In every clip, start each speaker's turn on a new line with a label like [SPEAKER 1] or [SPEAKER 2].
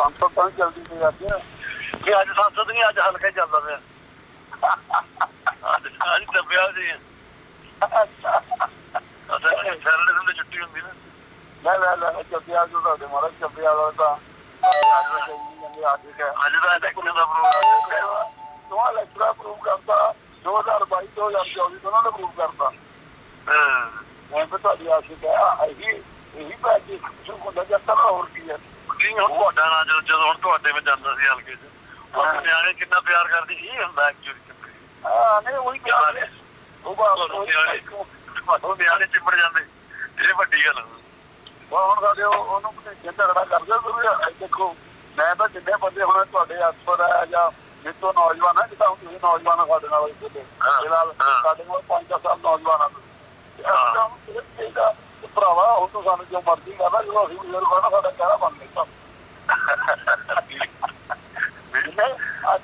[SPEAKER 1] ਸੰਸਦ ਤਾਂ ਜਲਦੀ ਤੇ ਅੱਜ।
[SPEAKER 2] ਕਿ ਅੱਜ ਸੰਸਦ ਨਹੀਂ ਅੱਜ ਹਲਕਾ ਹੀ ਚੱਲਦਾ ਪਿਆ। ਅੱਜ ਅੱਜ ਦੱਬਿਆ ਸੀ। ਅਸਾਂ ਸੈਟਰਡੇ ਸੰਡੇ ਛੁੱਟੀ ਹੁੰਦੀ ਨਾ।
[SPEAKER 1] ਲੈ ਲੈ ਲੈ ਚੱਪਿਆ ਜੋ ਤੁਹਾਡੇ ਮਹਾਰਾਜ ਚੱਪਿਆ ਵਾਲਾ ਤਾਂ। ਅੱਜ ਦਾ
[SPEAKER 2] ਦਾ ਇਲੈਕਸ਼ਨ ਦਾ ਪ੍ਰੋਗਰਾਮ
[SPEAKER 1] ਦੋਹਾਂ ਲੈਕਚਰਾਂ ਪ੍ਰੂਵ ਕਰਤਾ 2022 2024 ਦੋਨਾਂ ਨੇ ਪ੍ਰੂਵ ਕਰਤਾ। ਮੈਂ ਤਾਂ ਤੁਹਾਡੀ ਆਸ਼ਿਕ ਹੈ ਇਹੀ ਇਹੀ ਬਾਜੀ ਕੁਝ ਹੁੰਦਾ ਜਾਂਦਾ ਹੋਰ
[SPEAKER 2] ਨਹੀਂ ਹੁਣ ਤੁਹਾਡਾ ਨਾ ਜਦੋਂ ਜਦੋਂ ਹੁਣ ਤੁਹਾਡੇ ਵਿੱਚ ਜਾਂਦਾ ਸੀ ਹਲਕੇ 'ਚ। ਉਹ ਨਿਆਣੇ ਕਿੰਨਾ ਪਿਆਰ ਕਰਦੀ ਇਹ ਹੁੰਦਾ ਐਕਚੁਅਲੀ
[SPEAKER 1] ਹਾਂ ਨਹੀਂ ਉਹੀ ਪਿਆਰ ਹੈ। ਉਹ ਬਾਤ
[SPEAKER 2] ਤੁਹਾਨੂੰ ਨਿਆਣੇ ਚਿੰਬੜ ਜਾਂਦੇ। ਇਹ ਵੱਡੀ ਗੱਲ ਆ।
[SPEAKER 1] ਹੁਣ ਸਾਡੇ ਉਹ- ਉਹਨੂੰ ਭਤੀਜੇ ਝਗੜਾ ਕਰਦੇ ਤੁਸੀਂ? ਦੇਖੋ ਮੈਂ ਤਾਂ ਜਿੰਨੇ ਬੰਦੇ ਹੁਣ ਤੁਹਾਡੇ ਅਫਸਰ ਹੈ ਜਾਂ ਜਿੱਤੋਂ ਨੌਜਵਾਨ ਹੈ ਜਿੱਦਾਂ ਤੁਸੀਂ ਨੌਜਵਾਨ ਸਾਡੇ ਨਾਲ ਇੱਥੇ ਫਿਲਹਾਲ। ਸਾਡੇ ਕੋਲ 5-10 ਸਾਲ ਨੌਜਵਾਨ ਆ। ਭਰਾਵਾ ਉਹ ਤੋਂ ਸਾਨੂੰ ਜੋ ਮਰਜ਼ੀ ਕਰਦਾ ਜਦੋਂ ਅਸੀਂ ਬਜ਼ੁਰਗ ਹੋਣਾ ਸਾਡਾ ਕਹਿਣਾ ਬਣ ਗਿਆ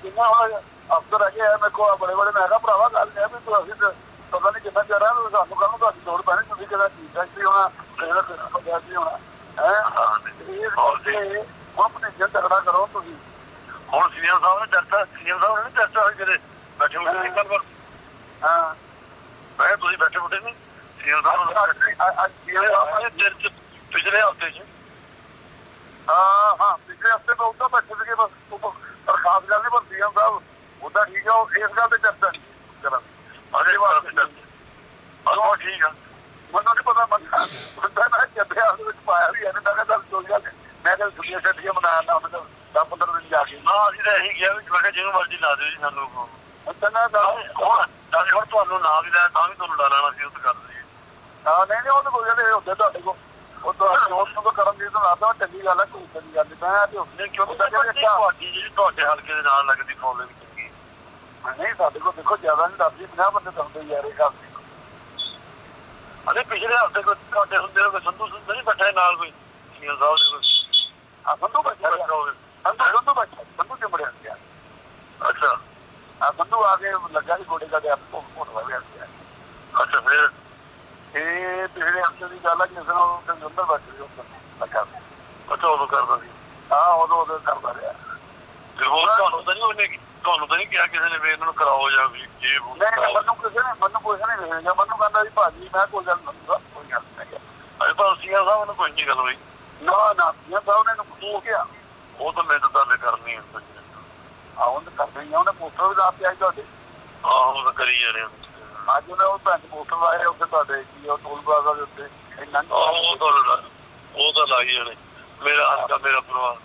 [SPEAKER 1] ਹੁਣ ਅਫਸਰ ਹੈਗੇ ਆ ਮੇਰੇ ਕੋਲ ਬੜੇ ਬੜੇ ਮੈਂ ਕਿਹਾ ਭਰਾਵਾ ਗੱਲ ਇਹ ਆ ਵੀ ਤੂੰ ਅਸੀਂ ਤੇ ਪਤਾ ਨਹੀਂ ਕਿੰਨਾ ਚਿਰ ਆ ਵੀ ਸਾਨੂੰ ਕੱਲ ਨੂੰ ਤੁਹਾਡੀ ਲੋੜ ਪੈਣੀ ਤੁਸੀਂ ਕਿਹੜਾ ਚੀਜ਼ ਫੈਕਟਰੀ ਹੋਣਾ ਕਿਹੜਾ ਪੰਜਾਬੀ ਹੋਣਾ ਹੈ? ਇਹ ਸੋਚੇ ਉਹ ਆਪਣੇ ਜੇ ਤਗੜਾ ਕਰੋ ਤੁਸੀਂ।
[SPEAKER 2] ਹੁਣ ਸੀਐਮ ਸਾਹਿਬ ਨੇ ਚਰਚਾ ਸੀਐਮ ਸਾਹਿਬ ਨੇ ਚਰਚਾ ਹੋਈ ਜਿਹੜੇ ਬੈਠੇ ਹੋਏ ਸੀ
[SPEAKER 1] ਹਾਂ।
[SPEAKER 2] ਮੈਂ ਤੁਸੀਂ ਬੈਠੇ ਬੁੱਢੇ ਨਹੀਂ? ਸਾਹਿਬ ਨੇ ਪਿਛਲੇ ਹਫ਼ਤੇ 'ਚ
[SPEAKER 1] ਹਾਂ ਹਾਂ ਪਿਛਲੇ ਹਫ਼ਤੇ ਤੋਂ ਉੱਧਰ ਬੈਠੇ ਸੀਗੇ ਬਸ ਪਰ ਖਾਸ ਗੱਲ ਨਹੀਂ ਪਰ ਸੀਐਮ ਸਾਹਿਬ ਉਹਦਾ ਠੀਕ ਆ ਉਹ ਇਸ ਗੱਲ ਤੇ ਚਰਚਾ ਨਹੀਂ ਕਰਾਂ
[SPEAKER 2] ਅਜੇ ਵਾਸਤੇ ਚਰਚਾ ਉਹ ਠੀਕ ਆ।
[SPEAKER 1] ਮੈਨੂੰ ਨਹੀਂ ਪਤਾ ਬੰਦਾ ਬੰਦਾ ਨਾ ਚੱਬਿਆ ਉਹਦੇ ਵਿੱਚ ਪਾਇਆ ਵੀ ਇਹਨੇ ਤਾਂ ਗੱਲ ਨੀ। ਮੈਂ ਕਿਹਾ ਛੁੱਟੀਆਂ ਛੱਡੀਆਂ ਮਨਾਉਣਾ ਉਹਨੇ ਤਾਂ 10 15 ਦਿਨ ਜਾ ਕੇ।
[SPEAKER 2] ਨਾ ਅਸੀਂ ਤਾਂ ਇਹੀ ਕਿਹਾ ਵੀ ਮੈਂ ਕਿਹਾ ਜਿਹਨੂੰ ਮਰਜ਼ੀ ਲਾ ਦਿਓ ਜੀ ਸਾਨੂੰ।
[SPEAKER 1] ਚੰਗਾ ਦਾ
[SPEAKER 2] ਹੁਣ ਤਾਂ ਤੁਹਾਨੂੰ ਨਾ ਵੀ ਲੈ ਤਾਂ ਵੀ ਤੁਹਾਨੂੰ ਲਾ ਲੈਣਾ ਸੀ ਉਸ ਕਰ ਦਈਏ
[SPEAKER 1] ਹਾਂ। ਨਹੀਂ ਨਹੀਂ ਉਹ ਤਾਂ ਕੋਈ ਗੱਲ ਨਹੀਂ ਹੁੰਦੇ ਤੁਹਾਡੇ ਕੋਲ ਉਹ ਤਾਂ ਨੋਟ ਨੂੰ ਤਾਂ ਕਰਨ ਦੀ ਤਾਂ ਚੰਗੀ ਗੱਲ ਹੈ ਕੋਈ ਚੰਗੀ ਗੱਲ ਨਹੀਂ ਮੈਂ ਤੇ
[SPEAKER 2] ਨਹੀਂ ਕਿਉਂ ਤੁਹਾਡੀ ਜਿਹੜੀ ਤੁਹਾਡੇ ਹਲਕੇ ਦੇ ਨਾਲ ਲੱਗਦੀ ਫੋਲੋਇੰਗ ਚੰਗੀ
[SPEAKER 1] ਨਹੀਂ ਸਾਡੇ ਕੋਲ ਦੇਖੋ ਜ਼ਿਆਦਾ ਨਹੀਂ ਦੱਸਦੀ 50 ਬੰਦੇ ਦੱਸਦੇ ਯਾਰ ਇਹ ਗੱਲ
[SPEAKER 2] ਅਰੇ ਪਿਛਲੇ ਹਫ਼ਤੇ ਕੋਈ ਤੁਹਾਡੇ ਹੁੰਦੇ ਹੋਵੇ ਸੰਧੂ ਸੰਧੂ ਨਹੀਂ ਬੈਠਾ ਨਾਲ ਕੋਈ? ਸੀਐਮ ਸਾਹਿਬ ਦੇ ਕੋਈ?
[SPEAKER 1] ਆ ਸੰਧੂ
[SPEAKER 2] ਬੈਠਾ ਹੋਵੇ।
[SPEAKER 1] ਸੰਧੂ ਸੰਧੂ ਬੱਚਾ ਸੰਧੂ ਚਿੰਬੜਿਆ ਗਿਆ
[SPEAKER 2] ਅੱਛਾ।
[SPEAKER 1] ਆ ਸੰਧੂ ਆ ਕੇ ਲੱਗਾ ਸੀ ਗੋਡੇ ਦਾ ਤੇ ਆਪ ਕੋਲ ਫੋਟ ਗਿਆ
[SPEAKER 2] ਅੱਛਾ ਫਿਰ?
[SPEAKER 1] ਇਹ ਪਿਛਲੇ ਹਫ਼ਤੇ ਦੀ ਗੱਲ ਹੈ ਜਿਸ ਦਿਨ ਉਹ ਕੰਜੰਦਰ ਬੈਠੇ ਉੱਧਰ ਲੱਗਾ
[SPEAKER 2] ਅੱਛਾ ਉਦੋਂ ਕਰਦਾ ਸੀ।
[SPEAKER 1] ਹਾਂ ਉਦੋਂ ਉਦੋਂ ਕਰਦਾ ਰਿਹਾ।
[SPEAKER 2] ਹੋਰ ਤੁਹਾਨੂੰ ਤਾਂ ਨਹੀਂ ਉਹਨੇ ਤੁਹਾਨੂੰ ਤਾਂ ਨਹੀਂ ਕਿਹਾ ਕਿਸੇ ਨੇ ਵੀ ਇਹਨਾਂ ਨੂੰ ਕਰਾਓ ਜਾਂ ਵੀ ਉਹ
[SPEAKER 1] ਨਹੀਂ। ਮੈਨੂੰ ਕਿਸੇ ਨੇ ਮੈਨੂੰ ਕੁਛ ਨਹੀਂ ਵੇਖਿਆ ਮੈਨੂੰ ਕਹਿੰਦਾ ਸੀ ਭਾਜੀ ਮੈਂ ਕੋਈ ਗੱਲ ਨਹੀਂ ਕੋਈ ਗੱਲ ਨਹੀਂ
[SPEAKER 2] ਅਜੇ ਤਾਂ ਸੀਐਮ ਸਾਹਿਬ ਨੂੰ ਕੋਈ ਨਹੀਂ ਗੱਲ ਹੋਈ।
[SPEAKER 1] ਨਾ ਨਾ ਇਹ ਸਾਹਿਬ ਨੇ ਨੂੰ ਕਿਹਾ।
[SPEAKER 2] ਉਹ ਤਾਂ ਮੈਂ ਤਾਂ ਤੁਹਾਡੇ ਕਰਨੀ ਹੈ
[SPEAKER 1] ਆਉਂ ਤਾਂ ਕਰਦੇ ਹੀ ਆ, ਉਹਨੇ ਪੋਸਟਰ ਵੀ ਲਾ ਕੇ ਆਈ ਤੁਹਾਡੇ।
[SPEAKER 2] ਆਹੋ ਉਹ ਤਾਂ ਕਰੀ ਜਾਣੇ ਆ।
[SPEAKER 1] ਅੱਜ ਉਹਨੇ ਉਹ ਭੈਣ ਪੋਸਟਰ ਲਾਏ ਉੱਥੇ ਤੁਹਾਡੇ ਕੀ ਉਹ ਟੋਲ ਪਲਾਜ਼ਾ ਦੇ ਉੱਤੇ ਇੰਨਾ
[SPEAKER 2] ਉਹ ਤਾਂ ਲਾ- ਉਹ ਤਾਂ ਲਾਈ ਜਾਣੇ। ਮੇਰਾ ਹੱਥਾ ਮੇਰਾ ਪਰਿਵਾਰ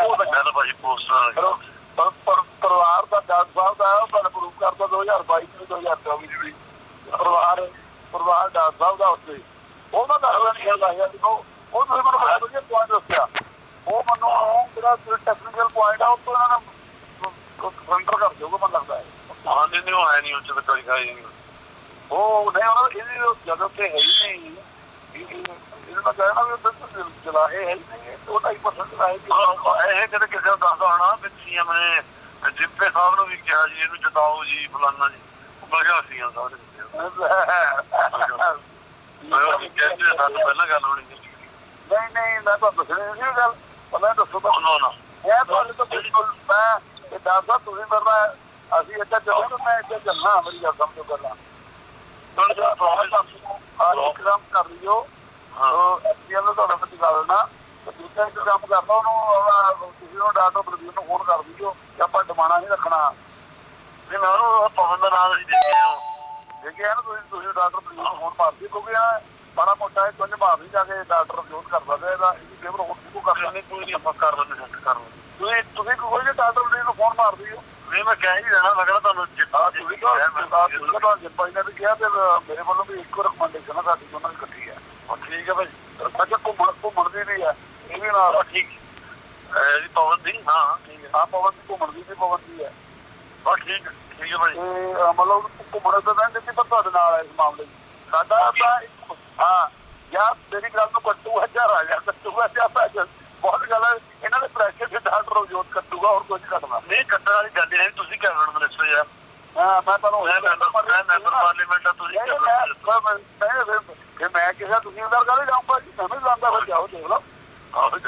[SPEAKER 2] ਉਹ ਤਾਂ ਗੱਲ ਭਾਜੀ ਪੋਸਟਰ
[SPEAKER 1] ਪਰ ਪਰ ਪਰਿਵਾਰ ਦਾ ਡਾਕ ਸਾਹਿਬ ਦਾ ਉਹ ਪਰ ਪ੍ਰੂਫ ਕਰਦਾ 2022 ਚ 2024 ਚ ਵੀ। ਪਰਿਵਾਰ ਪਰਿਵਾਰ ਡਾਕ ਸਾਹਿਬ ਦਾ ਉੱਤੇ ਉਹ ਮੈਂ ਦੱਸਦਾ ਨਹੀਂ ਹੈਗਾ ਯਾਰ ਉਹ ਉਹ ਤੁਸੀਂ ਮੈਨੂੰ ਬੜਾ ਵਧੀਆ ਪੁਆਇੰਟ ਦੱਸਿਆ। ਉਹ ਮੈਨੂੰ ਜਿਹੜਾ ਟੈਕਨੀਕਲ ਪੁਆਇੰਟ ਆ ਉਹ ਤੋਂ ਇਹਨਾਂ ਨੇ ਕੰਟਰ ਕਰ ਦਿਓਗੇ ਮੈਨੂੰ ਲੱਗਦਾ ਹੈ
[SPEAKER 2] ਹਾਂ ਨਹੀਂ ਉਹ ਹੈ ਨਹੀਂ ਉਹ ਚ ਤਾਂ ਕੋਈ ਖਾਈ ਨਹੀਂ
[SPEAKER 1] ਉਹ ਨਹੀਂ ਉਹਨਾਂ ਇਹਦੀ ਜਦੋਂ ਤੇ ਹੈ ਹੀ ਨਹੀਂ ਇਹ ਇਹਨਾਂ ਦਾ ਕਹਿਣਾ ਵੀ ਚਲਾਏ ਹੈ ਨਹੀਂ ਉਹ ਤਾਂ ਹੀ ਪਸੰਦ
[SPEAKER 2] ਹਾਂ, ਇਹ ਕਿਤੇ ਕਿਸੇ ਨੂੰ ਦੱਸਦਾ ਹੋਣਾ ਵੀ ਸੀਐਮ ਨੇ ਜਿੱਪੇ ਸਾਹਿਬ ਨੂੰ ਵੀ ਕਿਹਾ ਜੀ ਇਹਨੂੰ ਜਿਤਾਓ ਜੀ ਫਲਾਨਾ ਜੀ ਸਾਹਿਬ ਨੇ ਕਿਹਾ। ਮੈਂ ਕਹਿੰਦੇ ਸਾਨੂੰ ਪਹਿਲਾਂ ਗੱਲ ਹੋਣੀ ਚਾਹੀਦੀ
[SPEAKER 1] ਨਹੀਂ ਨਹੀਂ ਮੈਂ ਤਾਂ ਦੱਸਣੀ ਨਹੀਂ ਗੱਲ ਪਹਿਲਾਂ ਦੱਸੋ ਤਾਂ
[SPEAKER 2] ਨਾ ਨਾ
[SPEAKER 1] ਇਹ ਤੁਹਾਡੇ ਤੋਂ ਬਿਲਕੁਲ ਮੈਂ ਇਹ ਦੱਸਦਾ ਤੁਸੀਂ ਮੇਰਾ ਅਸੀਂ ਇੱਥੇ ਚੱਲੋ ਮੈਂ ਇੱਥੇ ਚੱਲਣਾ ਮੇਰੀ ਗੱਲ ਸਮਝੋ ਗੱਲਾਂ
[SPEAKER 2] ਤੁਹਾਨੂੰ ਜਿਹੜਾ ਪ੍ਰੋਬਲਮ
[SPEAKER 1] ਆ ਇੱਕ ਕੰਮ ਕਰ ਲਿਓ।
[SPEAKER 2] ਹਾਂ।
[SPEAKER 1] ਉਹ ਐਸਪੀਐਲ ਨੂੰ ਤੁਹਾਡਾ ਪਤੀ ਕਰ ਦੇਣਾ ਤੇ ਦੂਜਾ ਇੱਕ ਕੰਮ ਕਰਨਾ ਉਹਨੂੰ ਤੁਸੀਂ ਉਹ ਡਾਕਟਰ ਪ੍ਰਦੀਪ ਨੂੰ ਫੋਨ ਕਰ ਦਿਓ ਕਿ ਆਪਾਂ ਡਮਾਣਾ ਨਹੀਂ ਰੱਖਣਾ।
[SPEAKER 2] ਨਹੀਂ ਮੈਂ ਉਹਨੂੰ ਪਵਨ ਦਾ ਨਾਮ ਅਸੀਂ ਦੇਖਿਆ ਹਾਂ
[SPEAKER 1] ਦੇਖਿਆ ਨਾ ਤੁਸੀਂ ਤੁਸੀਂ ਡਾਕਟਰ ਪ੍ਰਦੀਪ ਨੂੰ ਫੋਨ ਮਾਰ ਦਿਓ ਕਿਉਂਕਿ ਇਹ ਬੜਾ ਮੋਟਾ ਹੈ ਕੁਝ ਭਾਵ ਨਹੀਂ ਜਾ ਕੇ ਡਾਕਟਰ ਇਹਦਾ। ਇਹਦੀ ਫੇਵਰ ਹੋਰ ਕਿਉਂ
[SPEAKER 2] ਕੋਈ ਨਹੀਂ ਆਪਾਂ ਕਰ ਕਰ ਲੈਂਦੇ
[SPEAKER 1] ਤੁਸੀਂ ਤੁਸੀਂ ਕੋਈ ਨਹੀਂ ਡਾਕਟਰ ਪ੍ਰਦੀਪ ਨੂੰ ਫੋਨ ਮਾਰ ਦਿਓ।
[SPEAKER 2] ਨਹੀਂ ਮੈਂ ਕਹਿ ਹੀ ਦੇਣਾ ਕਹਿੰਦਾ ਤੁਹਾਨੂੰ ਜਿੱਤਾ
[SPEAKER 1] ਤੁਸੀਂ ਤਾਂ ਤੁਸੀਂ ਤਾਂ ਤੁਹਾਨੂੰ ਜਿੱਪਾਈ ਨੇ ਵੀ ਕਿਹਾ ਤੇ ਮੇਰੇ ਵੱਲੋਂ ਵੀ ਇੱਕੋ ਰეკਮੈਂਡੇਸ਼ਨ ਆ ਸਾਡੀ ਦੋਨਾਂ ਦੀ ਇਕੱਠੀ ਹੈ
[SPEAKER 2] ਠੀਕ ਹੈ ਭਾਈ।
[SPEAKER 1] ਅੱਛਾ ਘੁੰਮਣ ਘੁੰਮਣ ਦੀ ਵੀ ਹੈ ਇਹ ਵੀ ਨਾਲ
[SPEAKER 2] ਹਾਂ ਠੀਕ। ਹੈ ਜੀ ਪਵਨ ਦੀ? ਹਾਂ ਠੀਕ ਹੈ
[SPEAKER 1] ਆ ਪਵਨ ਦੀ ਘੁੰਮਣ ਦੀ ਵੀ ਪਵਨ ਦੀ ਹੈ
[SPEAKER 2] ਹਾਂ ਠੀਕ ਹੈ ਠੀਕ ਹੈ ਭਾਈ।
[SPEAKER 1] ਮਤਲਬ ਘੁੰਮਣ ਦਾ ਤਾਂ ਨਹੀਂ ਪਰ ਤੁਹਾਡੇ ਨਾਲ ਹੈ ਇਸ ਮਾਮਲੇ ਸਾਡਾ ਤਾਂ ਹਾਂ ਯਾਰ ਤੇਰੀ ਗੱਲ ਨੂੰ ਕੱਟੂ ਹਜ਼ਾਰ ਆ ਜਾ ਕੱਟੂਗਾ ਜਾਂ ਭੈਣ ਬਹੁਤ ਗੱਲ ਹੈ ਇਹਨਾਂ ਦੇ ਪ੍ਰੈਸ਼ਰ ਤੇ ਡਾਕਟਰ ਰੋਜ਼ੋਤ ਕੱਟੂਗਾ ਹੋਰ ਕੁਝ ਕੱਟਣਾ
[SPEAKER 2] ਨਹੀਂ ਕੱਟਣ ਵਾਲੀ ਗੱਲ ਹੈ ਤੁਸੀਂ ਕੈਬਨਿਟ ਮਿਨਿਸਟਰ ਯਾਰ?
[SPEAKER 1] ਹਾਂ ਮੈਂ ਤੁਹਾਨੂੰ
[SPEAKER 2] ਮੈਂ ਮੈਂਬਰ ਪਾਰਲੀਮੈਂਟ ਆ ਤੁਸੀਂ
[SPEAKER 1] ਮੈਂ? ਮੈਂ- ਕਿਸੇ ਤੁਸੀਂ ਅੰਦਰ ਕਰ ਜਾਊਂਗਾ ਜੀ ਵੀ ਜਾਂਦਾ ਫਿਰ ਜਾਓ ਦੇਖ ਲਓ।
[SPEAKER 2] ਆਹੋ